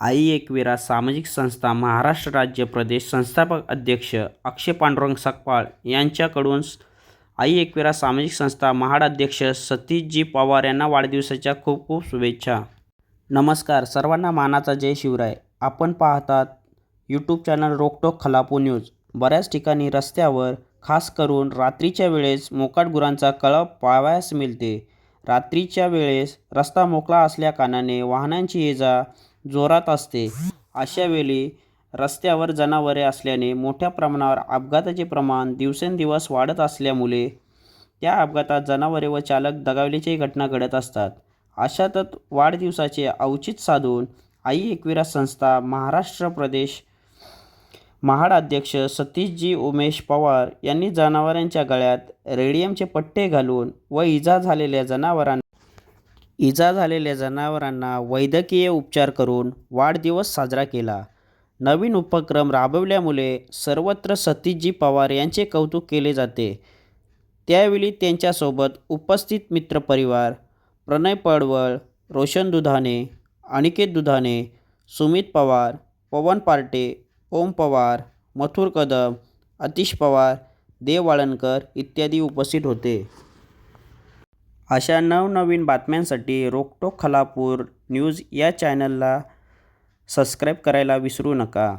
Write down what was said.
आई एकविरा सामाजिक संस्था महाराष्ट्र राज्य प्रदेश संस्थापक अध्यक्ष अक्षय पांडुरंग सकपाळ यांच्याकडून आई एकविरा सामाजिक संस्था महाड अध्यक्ष सतीशजी पवार यांना वाढदिवसाच्या खूप खूप शुभेच्छा. नमस्कार सर्वांना मानाचा जय शिवराय. आपण पाहतात YouTube channel Roktok Khalapur news बऱ्याच ठिकाणी रस्त्यावर खास करून रात्रीच्या वेळेस मोकाट गुरांचा कळप पाहावयास मिळते. रात्रीच्या वेळेस रस्ता मोकळा असल्या कारणाने वाहनांची ये जा जोरात असते. अशा वेळी रस्त्यावर जनावरे असल्याने मोठ्या प्रमाणावर अपघाताचे प्रमाण दिवसेंदिवस वाढत असल्यामुळे त्या अपघातात जनावरे व चालक दगावल्याच्याही घटना घडत असतात. अशातच वाढदिवसाचे औचित साधून आई एकविरा संस्था महाराष्ट्र प्रदेश महाड अध्यक्ष सतीशजी उमेश पवार यांनी जनावरांच्या गळ्यात रेडियमचे पट्टे घालून व इजा झालेल्या जनावरांना इजा झालेल्या जनावरांना वैद्यकीय उपचार करून वाढदिवस साजरा केला. नवीन उपक्रम राबवल्यामुळे सर्वत्र सतीशजी पवार यांचे कौतुक केले जाते. त्यावेळी त्यांच्यासोबत उपस्थित मित्रपरिवार प्रणय पडवळ रोशन दुधाने अनिकेत दुधाने सुमित पवार पवन पार्टे ओम पवार मथुर कदम अतिश पवार देव वाळणकर इत्यादी उपस्थित होते. अशा नवनवीन बातम्यांसाठी रोकटोक खलापूर न्यूज या चॅनलला सबस्क्राईब करायला विसरू नका.